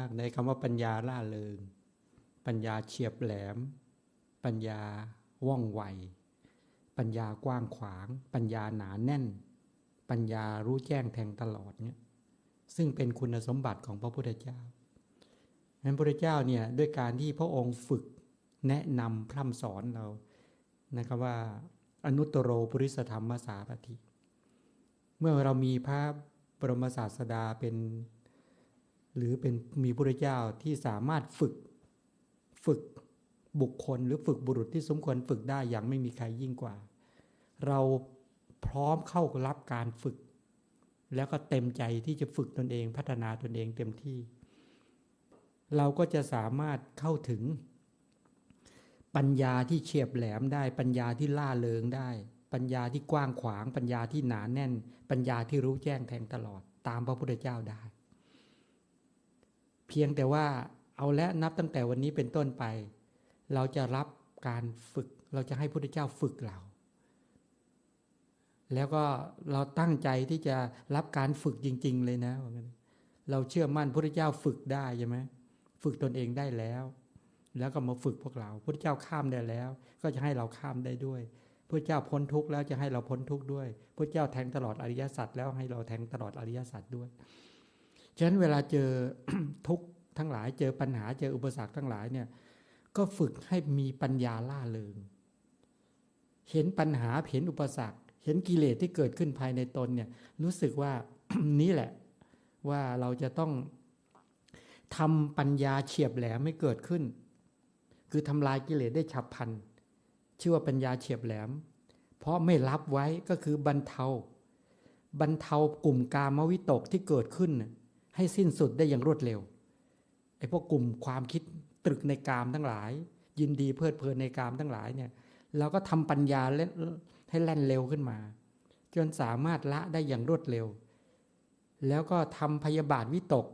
ากในคำว่าปัญญาล่าเริง ปัญญาเฉียบแหลม ปัญญาว่องไว ปัญญากว้างขวาง ปัญญาหนาแน่น ปัญญารู้แจ้งแทงตลอดเนี่ยซึ่งเป็นคุณสมบัติของพระพุทธเจ้านั้นพระพุทธเจ้าเนี่ยด้วยการที่พระองค์ฝึกแนะนำพร่ำสอนเรานะครับว่าอนุตตรโรปุริสธรรมสารถิเมื่อเรามีพระบรมศาสดาเป็น หรือเป็นมีพระเจ้าที่สามารถฝึกฝึกบุคคล หรือฝึกบุรุษที่สมควรฝึกได้อย่างไม่มีใครยิ่งกว่า เราพร้อมเข้ารับการฝึก แล้วก็เต็มใจที่จะฝึกตนเองพัฒนาตนเองเต็มที่ เราก็จะสามารถเข้าถึง ปัญญาที่เฉียบแหลมได้ ปัญญาที่ล่าเริงได้ ปัญญาที่กว้างขวาง ปัญญาที่หนาแน่น ปัญญาที่รู้แจ้งแทงตลอด ตามพระพุทธเจ้าได้ เพียงแต่ว่าเอาและนับตั้งแต่วันนี้เป็นต้นไป เราจะรับการฝึก เราจะให้พระพุทธเจ้าฝึกเรา แล้วก็เราตั้งใจที่จะรับการฝึกจริง ๆ เลยนะเราเชื่อมั่นพระพุทธเจ้าฝึกได้ใช่ไหมฝึกตนเองได้แล้ว แล้วก็มาฝึกพวกเราพระพุทธเจ้าข้ามได้แล้ว ก็จะให้เราข้ามได้ด้วยพระเจ้าพ้นทุกข์แล้วจะให้เราพ้นทุกข์ด้วยพระเจ้าแทงตลอดอริยสัจแล้วให้เราแทงตลอดอริยสัจด้วย ฉะนั้นเวลาเจอทุกทั้งหลาย เจอปัญหาเจออุปสรรคทั้งหลายเนี่ย ก็ฝึกให้มีปัญญาล่าเริง เห็นปัญหาเห็นอุปสรรค เห็นกิเลสที่เกิดขึ้นภายในตนเนี่ย รู้สึกว่านี่แหละว่าเราจะต้องทำปัญญาเฉียบแหลมไม่เกิดขึ้น คือทำลายกิเลสได้ฉับพลันชื่อว่าปัญญาเฉียบแหลม เพราะไม่รับไว้ก็คือบรรเทา บรรเทากลุ่มกามวิตกที่เกิดขึ้น ให้สิ้นสุดได้อย่างรวดเร็วไอ้พวกกลุ่มความคิดตรึกในกามทั้งหลาย ยินดีเพลิดเพลินในกามทั้งหลายเนี่ยเราก็ทำปัญญาเล่นให้แล่นเร็วขึ้นมา จนสามารถละได้อย่างรวดเร็ว แล้วก็ทำพยาบาทวิตก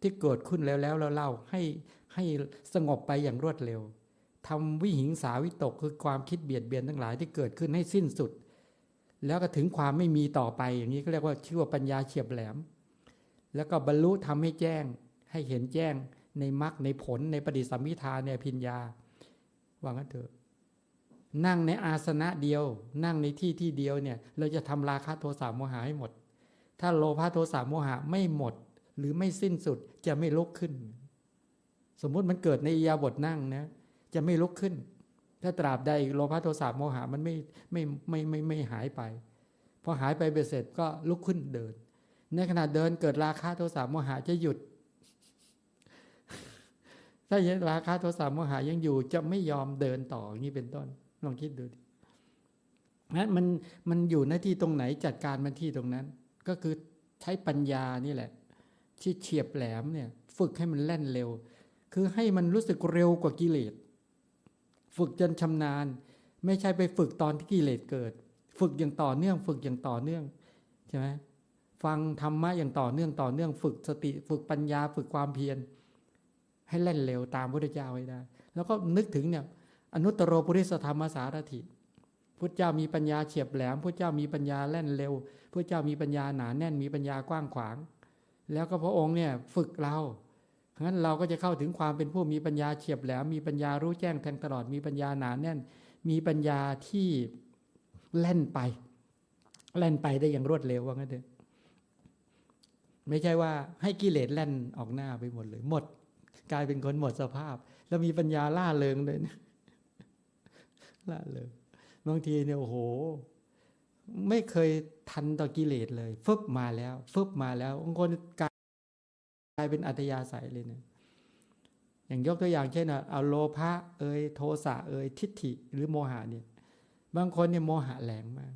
ที่เกิดขึ้นแล้วแล้วเล่าให้ให้สงบไปอย่างรวดเร็วทำวิหิงสาวิตกคือความคิดเบียดเบียนทั้งหลายที่เกิดขึ้นให้สิ้นสุด แล้วก็ถึงความไม่มีต่อไปอย่างนี้ก็เรียกว่าชื่อว่าปัญญาเฉียบแหลม แล้วก็บรรลุทำให้แจ้ง ให้เห็นแจ้งในมรรคในผลในปฏิสัมพิทาในพิญญาว่างั้นเถอะ นั่งในอาสนะเดียว นั่งในที่ที่เดียวเนี่ย เราจะทำราคะโทสะโมหะให้หมด ถ้าโลภะโทสะโมหะไม่หมด หรือไม่สิ้นสุดจะไม่ลุกขึ้น สมมุติมันเกิดในยาบทนั่งนะจะไม่ลุกขึ้น ถ้าตราบใดโลภะโทสะโมหะมันไม่ไม่ไม่ไม่ไม่หายไปพอหายไปเบ็ดเสร็จก็ลุกขึ้นเดิน ในขณะเดินเกิดราคะโทสะโมหะจะหยุด ถ้าราคะโทสะโมหะยังอยู่จะไม่ยอมเดินต่ออย่างนี้เป็นต้น ลองคิดดูดินั้นมันมันอยู่หน้าที่ตรงไหนจัดการมันที่ตรงนั้น ก็คือใช้ปัญญานี่แหละ ที่เฉียบแหลมเนี่ย ฝึกให้มันแล่นเร็ว คือให้มันรู้สึกเร็วกว่ากิเลสฝึกจนชำนาญ ไม่ใช่ไปฝึกตอนที่กิเลสเกิด ฝึกอย่างต่อเนื่อง ฝึกอย่างต่อเนื่องใช่ไหม ฟังธรรมะอย่างต่อเนื่องต่อเนื่องฝึกสติฝึกปัญญาฝึกความเพียร ให้เล่นเร็วตามพระเจ้าไว้ได้ แล้วก็นึกถึงเนี่ยอนุตตรโรปุริสธรรมสารถิพุทธเจ้ามีปัญญาเฉียบแหลมพุทธเจ้ามีปัญญาแล่นเร็วพุทธเจ้ามีปัญญาหนาแน่นมีปัญญากว้างขวาง แล้วก็พระองค์เนี่ยฝึกเรางั้นเราก็จะเข้าถึงความเป็นผู้มีปัญญาเฉียบแหลมมีปัญญารู้แจ้งแทงตลอดมีปัญญาหนาแน่น มีปัญญาที่เล่นไปเล่นไปได้อย่างรวดเร็วว่างั้นเถอะ ไม่ใช่ว่าให้กิเลสแล่นออกหน้าไปหมดเลย หมด กลายเป็นคนหมดสภาพ แล้วมีปัญญาล่าเริงเลยนะล่าเริงบางทีเนี่ยโอ้โห ไม่เคยทันต่อกิเลสเลย ฟึบมาแล้วฟึบมาแล้วบางคนกลายเป็นอัตยาศัยเลยเนะอย่างยกตัวอย่างเช่นเอาโลภะเอยโทสะเอยทิฏฐิหรือโมหะเนี่ย บางคนเนี่ยโมหะแหลงมาก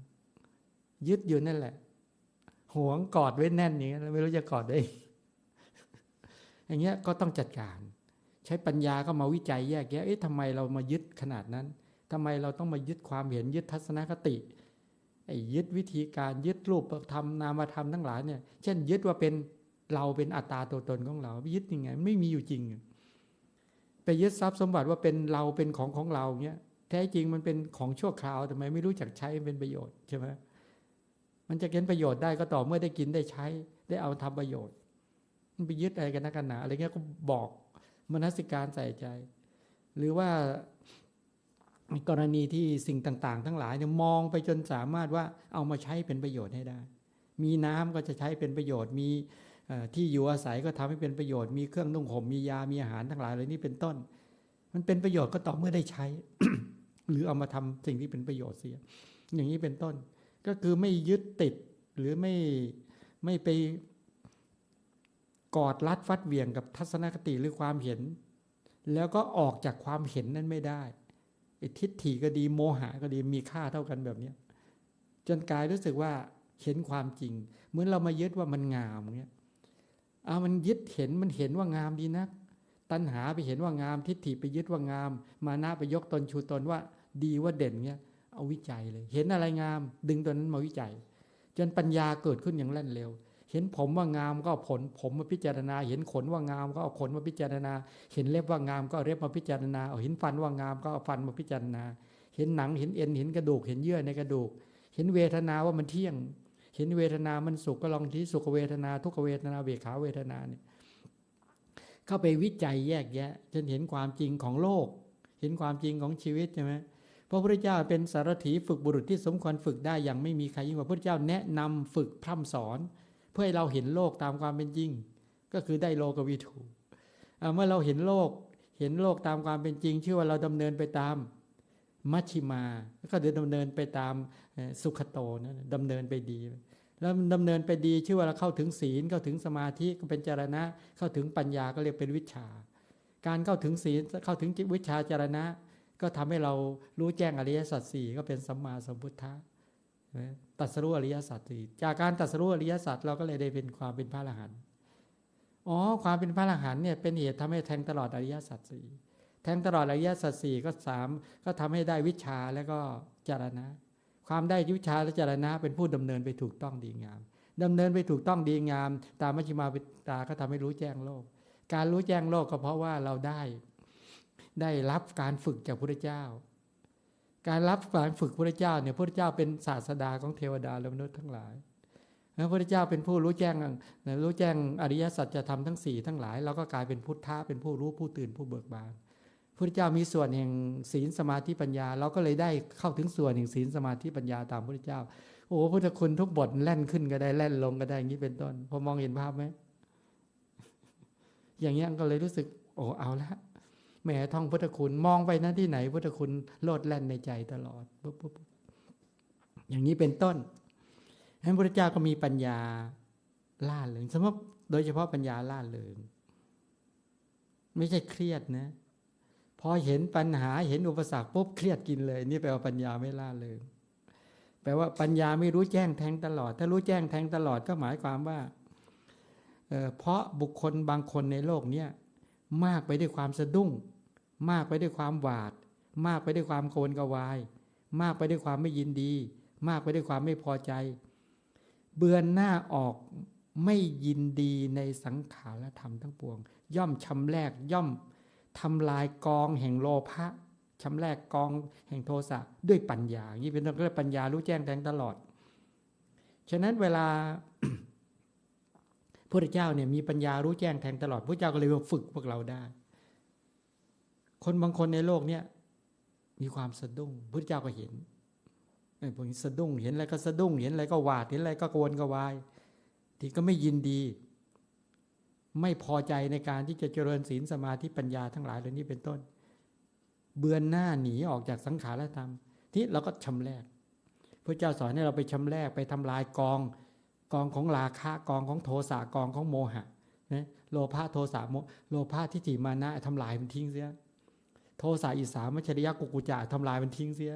ยึดอยู่นั่นแหละ หวงกอดไว้แน่นอย่างนี้ไม่รู้จะกอดได้ อย่างเงี้ยก็ต้องจัดการ ใช้ปัญญาก็มาวิจัยแยกแยะเอ๊ะทำไมเรามายึดขนาดนั้นทำไมเราต้องมายึดความเห็นยึดทัศนคติไอ้ยึดวิธีการยึดรูปธรรมนามธรรมทั้งหลายเนี่ย เช่น ยึดว่าเป็นเราเป็นอัตตาตัวตนของเรายึดยังไง ไม่มีอยู่จริง ไปยึดทรัพย์สมบัติว่าเป็นเราเป็นของของเราเงี้ยแท้จริงมันเป็นของชั่วคราวทำไมไม่รู้จักใช้เป็นประโยชน์ใช่ไหม มันจะเก็นประโยชน์ได้ก็ต่อเมื่อได้กินได้ใช้ ได้เอาทำประโยชน์ มันไปยึดอะไรกันนักกันหนาอะไรเงี้ยก็บอกมนสิการใส่ใจ หรือว่ากรณีที่สิ่งต่าง ๆ ทั้งหลายเนี่ยมองไปจนสามารถว่าเอามาใช้เป็นประโยชน์ให้ได้ มีน้ำก็จะใช้เป็นประโยชน์ มีที่อยู่อาศัยก็ทำให้เป็นประโยชน์ มีเครื่องนุ่งห่ม มียา มีอาหารทั้งหลายเล่านี้เป็นต้น มันเป็นประโยชน์ก็ต่อเมื่อได้ใช้ หรือเอามาทำสิ่งที่เป็นประโยชน์เสีย อย่างนี้เป็นต้น ก็คือไม่ยึดติดหรือไม่ไม่ไปกอดรัดฟัดเวียงกับทัศนคติหรือความเห็น แล้วก็ออกจากความเห็นนั้นไม่ได้ทิฏฐิก็ดีโมหะก็ดีมีค่าเท่ากันแบบนี้จนกายรู้สึกว่าเห็นความจริง เหมือนเรามายึดว่ามันงามเงี้ยเอามันยึดเห็นมันเห็นว่างามดีนักตัณหาไปเห็นว่างาม ทิฏฐิไปยึดว่างาม มานะไปยกตนชูตนว่า ดีว่าเด่นเงี้ย เอาวิจัยเลย เห็นอะไรงาม ดึงตัวนั้นมาวิจัย จนปัญญาเกิดขึ้นอย่างแล่นเร็ว เห็นผมว่างามก็เอาผลผมมาพิจารณา เห็นขนว่างามก็เอาขนมาพิจารณา เห็นเล็บว่างามก็เอาเล็บมาพิจารณาเอาเห็นฟันว่างามก็เอาฟันมาพิจารณา เห็นหนังเห็นเอ็นเห็นกระดูกเห็นเยื่อในกระดูก เห็นเวทนาว่ามันเที่ยง เห็นเวทนามันสุขก็ลองที่สุขเวทนา ทุกเวทนาเวขาเวทนาเนี่ยเข้าไปวิจัยแยกแยะจนเห็นความจริงของโลก เห็นความจริงของชีวิตใช่ไหม พระพุทธเจ้าเป็นสารถีฝึกบุรุษที่สมควรฝึกได้อย่างไม่มีใครยิ่งกว่าพระพุทธเจ้าแนะนำฝึกพร่ำสอน เพื่อให้เราเห็นโลกตามความเป็นจริง ก็คือได้โลกวิถูเมื่อเราเห็นโลกเห็นโลกตามความเป็นจริง ชื่อว่าเราดำเนินไปตามมัชชิมา ก็เดินดำเนินไปตามสุขโตนะดำเนินไปดี แล้วดำเนินไปดีชื่อว่าเราเข้าถึงศีลเข้าถึงสมาธิก็เป็นจารณะ เข้าถึงปัญญาก็เรียกเป็นวิชา การเข้าถึงศีลเข้าถึงจิตวิชาจารณะ ก็ทำให้เรารู้แจ้งอริยสัจสี่ก็เป็นสัมมาสัมพุทธะตัดสรู้อริยสัจสี่จากการตัดสรู้อริยสัจเราก็เลยได้เป็นความเป็นพระอรหันต์อ๋อความเป็นพระอรหันต์เนี่ยเป็นเหตุทำให้แทงตลอดอริยสัจสี่แทงตลอดอริยสัจสี่ก็สามก็ทำให้ได้วิชาแล้วก็จารณะ ความได้วิชาและจารณะ เป็นผู้ดำเนินไปถูกต้องดีงามดำเนินไปถูกต้องดีงาม ตามมัชฌิมาปิตาก็ทำให้รู้แจ้งโลก การรู้แจ้งโลกก็เพราะว่าเราได้ ได้รับการฝึกจากพระเจ้า การรับการฝึกพระเจ้าเนี่ยพระเจ้าเป็นศาสดาของเทวดาและมนุษย์ทั้งหลายพระพุทธเจ้าเป็นผู้รู้แจ้งรู้แจ้งอริยสัจจะทำทั้งสี่ทั้งหลายเราก็กลายเป็นพุทธะเป็นผู้รู้ผู้ตื่นผู้เบิกบานพระเจ้ามีส่วนแห่งศีลสมาธิปัญญา เราก็เลยได้เข้าถึงส่วนแห่งศีลสมาธิปัญญาตามพระเจ้า โอ้พุทธคุณทุกบทแล่นขึ้นก็ได้แล่นลงก็ได้อย่างนี้เป็นต้น พอมองเห็นภาพไหมอย่างเงี้ยก็เลยรู้สึก โอ้เอาละ แหมท่องพุทธคุณมองไปนะที่ไหน พุทธคุณโลดแล่นในใจตลอดปุ๊บปุ๊บอย่างนี้เป็นต้นฉะนั้นพระเจ้าก็มีปัญญาล่าเริงสมมติโดยเฉพาะปัญญาล่าเริงไม่ใช่เครียดนะ พอเห็นปัญหาเห็นอุปสรรคปุ๊บเครียดกินเลย นี่แปลว่าปัญญาไม่ล่าเลยแปลว่าปัญญาไม่รู้แจ้งแทงตลอด ถ้ารู้แจ้งแทงตลอดก็หมายความว่าเเพราะบุคคลบางคนในโลกเนี้ยมากไปด้วยความสะดุ้ง มากไปด้วยความหวาด มากไปด้วยความโกนกวาย มากไปด้วยความไม่ยินดี มากไปด้วยความไม่พอใจ เบือนหน้าออกไม่ยินดีในสังขารธรรมทั้งปวง ย่อมชำแรกย่อมทำลายกองแห่งโลภะชำแรกกองแห่งโทสะด้วยปัญญาอย่างนี่เป็นเรื่องปัญญารู้แจ้งแทงตลอด ฉะนั้นเวลาพระเจ้าเนี่ยมีปัญญารู้แจ้งแทงตลอดพระเจ้าก็เลยมาฝึกพวกเราได้ คนบางคนในโลกเนี่ยมีความสะดุ้งพระเจ้าก็เห็นไอ้พวกนี้สะดุ้งเห็นอะไรก็สะดุ้งเห็นอะไรก็หวาดเห็นอะไรก็กวนก็วาย ที่ก็ไม่ยินดี ไม่พอใจในการที่จะเจริญศีลสมาธิปัญญาทั้งหลายเหล่านี้เป็นต้น เบือนหน้าหนีออกจากสังขารธรรม ที่เราก็ชำแรกพระเจ้าสอนให้เราไปชำแรกไปทำลายกองกองของราคะกองของโทสะกองของโมหะนะโลภะโทสะโมโลภะทิฏฐิมานะทำลายมันทิ้งเสีย โทสะอิสามัชริยะกุกุจาทำลายมันทิ้งเสีย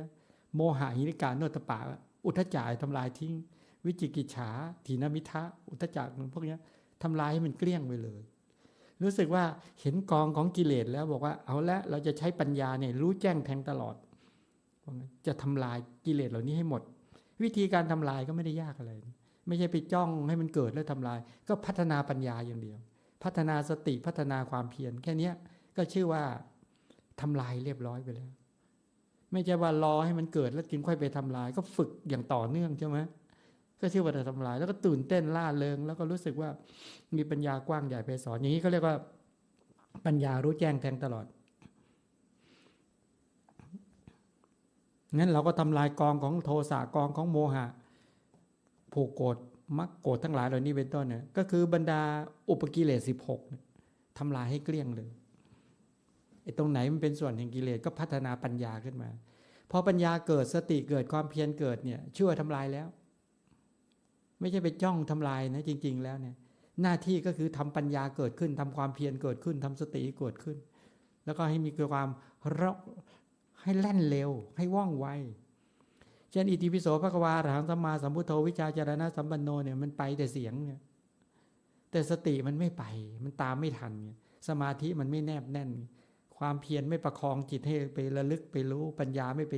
โมหะหิริการโนตปะอุทจารทำลายทิ้ง วิจิกิจฉาถีนมิทะอุทจักพวกนี้ทำลายให้มันเกลี้ยงไปเลย รู้สึกว่าเห็นกองของกิเลสแล้วบอกว่าเอาละเราจะใช้ปัญญาเนี่ยรู้แจ้งแทงตลอดจะทำลายกิเลสเหล่านี้ให้หมด วิธีการทำลายก็ไม่ได้ยากอะไร ไม่ใช่ไปจ้องให้มันเกิดแล้วทำลาย ก็พัฒนาปัญญาอย่างเดียว พัฒนาสติพัฒนาความเพียรแค่นี้ก็ชื่อว่า ทำลายเรียบร้อยไปแล้ว ไม่ใช่ว่ารอให้มันเกิดแล้วจึงค่อยไปทำลาย ก็ฝึกอย่างต่อเนื่องใช่ไหมก็ชื่อว่าทำลาย แล้วก็ตื่นเต้นล่าเริง แล้วก็รู้สึกว่ามีปัญญากว้างใหญ่ไพศาลอย่างนี้เขาเรียกว่าปัญญารู้แจ้งแทงตลอดงั้นเราก็ทำลายกองของโทสะกองของโมหะผูกโกรธมักโกรธทั้งหลายเหล่านี้เป็นต้นเนี่ยก็คือบรรดาอุปกิเลสสิบหกทำลายให้เกลี้ยงเลย ไอ้ตรงไหนมันเป็นส่วนแห่งกิเลสก็พัฒนาปัญญาขึ้นมาพอปัญญาเกิดสติเกิดความเพียรเกิดเนี่ยชั่วทำลายแล้ว ไม่ใช่ไปจ้องทำลายนะจริง ๆ แล้วเนี่ย หน้าที่ก็คือทำปัญญาเกิดขึ้นทำความเพียรเกิดขึ้นทำสติเกิดขึ้น แล้วก็ให้มีความรให้แล่นเร็ว ให้ว่องไวเช่นอิติปิโสภควาหลังสัมมาสัมพุทโธวิชาจารณะสัมปันโนเนี่ยมันไปแต่เสียงเนี่ยแต่สติมันไม่ไป มันตามไม่ทันเนี่ยสมาธิมันไม่แนบแน่น ความเพียรไม่ประคองจิตให้ไประลึกไปรู้ปัญญาไม่ไป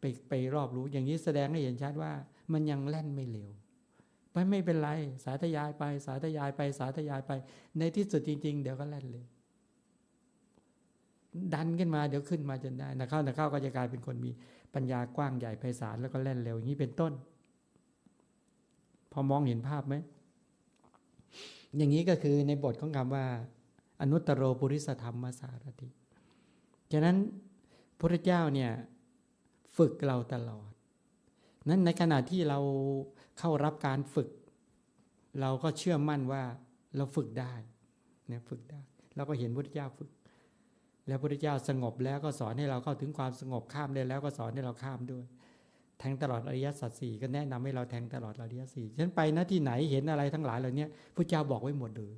ไปไปรอบรู้ อย่างนี้แสดงให้เห็นชัดว่า มันยังแล่นไม่เร็วไปไม่เป็นไร สาธยายไป สาธยายไปสาธยายไป ในที่สุดจริง ๆ เดี๋ยวก็แล่นเลยดันขึ้นมาเดี๋ยวขึ้นมาจนได้นะเข้านะเข้าก็จะกลายเป็นคนมีปัญญากว้างใหญ่ไพศาลแล้วก็แล่นเร็วอย่างนี้เป็นต้น พอมองเห็นภาพไหมอย่างนี้ก็คือในบทของคำว่า อนุตตรโรปุริสธรรมสารติ ฉะนั้นพระเจ้าเนี่ยฝึกเราตลอด นั้นในขณะที่เราเข้ารับการฝึก เราก็เชื่อมั่นว่าเราฝึกได้เนี่ยฝึกได้ เราก็เห็นพระเจ้าฝึก แล้วพระเจ้าสงบแล้วก็สอนให้เราเข้าถึงความสงบข้ามได้แล้วก็สอนให้เราข้ามด้วย แทงตลอดอริยสัจสี่ก็แนะนำให้เราแทงตลอดอริยสี่ฉันไปนะที่ไหนเห็นอะไรทั้งหลายเหล่านี้พระเจ้าบอกไว้หมดเลย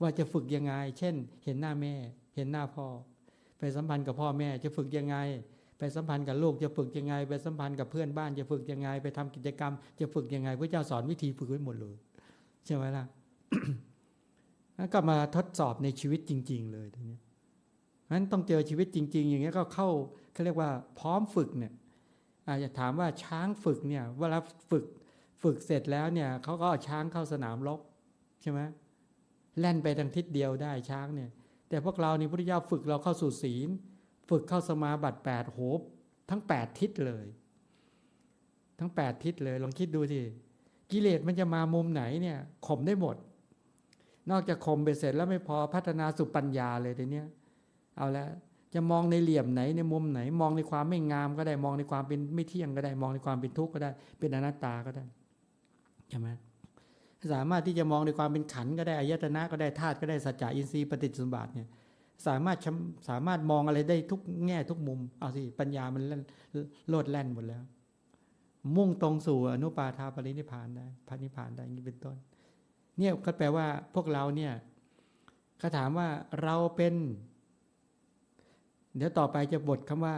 ว่าจะฝึกยังไง เช่น เห็นหน้าแม่ เห็นหน้าพ่อ ไปสัมพันธ์กับพ่อแม่จะฝึกยังไง ไปสัมพันธ์กับลูกจะฝึกยังไง ไปสัมพันธ์กับเพื่อนบ้านจะฝึกยังไง ไปทำกิจกรรม จะฝึกยังไงพระเจ้าสอนวิธีฝึกไว้หมดเลยใช่ไหมล่ะแล้วก็มาทดสอบในชีวิตจริง ๆ เลยทีนี้นั้นต้องเจอชีวิตจริง ๆ อย่างเงี้ยก็เข้าเขาเรียกว่าพร้อมฝึกเนี่ยอาจจะถามว่าช้างฝึกเนี่ยเวลาฝึกฝึกเสร็จแล้วเนี่ยเขาก็เอาช้างเข้าสนามรบใช่ไหมแล่นไปทางทิศเดียวได้ช้างเนี่ย แต่พวกเรานี่ยพุทธเจ้าฝึกเราเข้าสู่ศีล ฝึกเข้าสมาบัติแปดโหบทั้งแปดทิศเลย ทั้งแปดทิศเลยลองคิดดูสิกิเลสมันจะมามุมไหนเนี่ยข่มได้หมด นอกจากข่มไปเสร็จแล้วไม่พอพัฒนาสุปัญญาเลยทีเนี้ยเอาแล้วจะมองในเหลี่ยมไหนในมุมไหน มองในความไม่งามก็ได้มองในความเป็นไม่เที่ยงก็ได้ มองในความเป็นทุกข์ก็ได้ เป็นอนัตตาก็ได้ใช่ไหม สามารถที่จะมองในความเป็นขันก็ได้อายตนะก็ได้ธาตุก็ได้สัจจะอินทรีย์ปฏิจจสมบัติเนี่ยสามารถสามารถมองอะไรได้ทุกแง่ทุกมุมเอาสิปัญญามันโลดแล่นหมดแล้ว มุ่งตรงสู่อนุปาทาปรินิพานได้พระนิพานได้อย่างนี้เป็นต้น เนี่ยก็แปลว่าพวกเราเนี่ยเขาถามว่าเราเป็น เดี๋ยวต่อไปจะบทคำว่า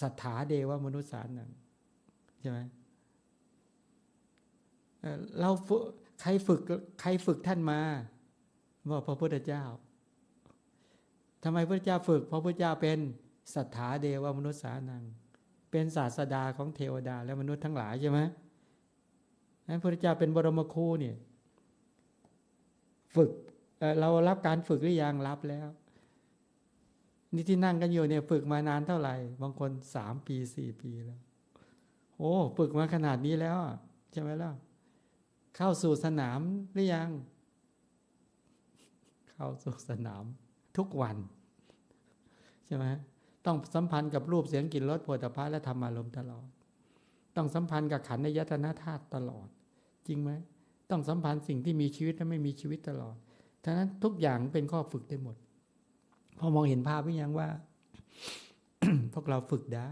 สัทธาเดวมนุษย์สารนั่นใช่ไหมเรา ใครฝึกใครฝึกท่านมาว่าพระพุทธเจ้าทำไมพระเจ้าฝึก เพราะพระเจ้าเป็นสัทธาเดวมนุษย์สานัง เป็นศาสดาของเทวดาและมนุษย์ทั้งหลายใช่ไหมนั้นพระเจ้าเป็นบรมครูเนี่ยฝึกเเรารับการฝึกหรือยังรับแล้ว นี่ที่นั่งกันอยู่เนี่ยฝึกมานานเท่าไหร่ บางคนสามปีสี่ปีแล้ว โอ้ ฝึกมาขนาดนี้แล้วใช่ไหมล่ะ เข้าสู่สนามหรือยัง เข้าสู่สนามทุกวัน ใช่ไหมต้องสัมพันธ์กับรูปเสียงกลิ่นรสผลิตภัณฑ์และธรรมารมณ์ตลอด ต้องสัมพันธ์กับขันธ์ในยตนาธาตุตลอด จริงไหมต้องสัมพันธ์สิ่งที่มีชีวิตและไม่มีชีวิตตลอดทั้งนั้นทุกอย่างเป็นข้อฝึกได้หมด พอมองเห็นภาพหรือยังว่า พวกเราฝึกได้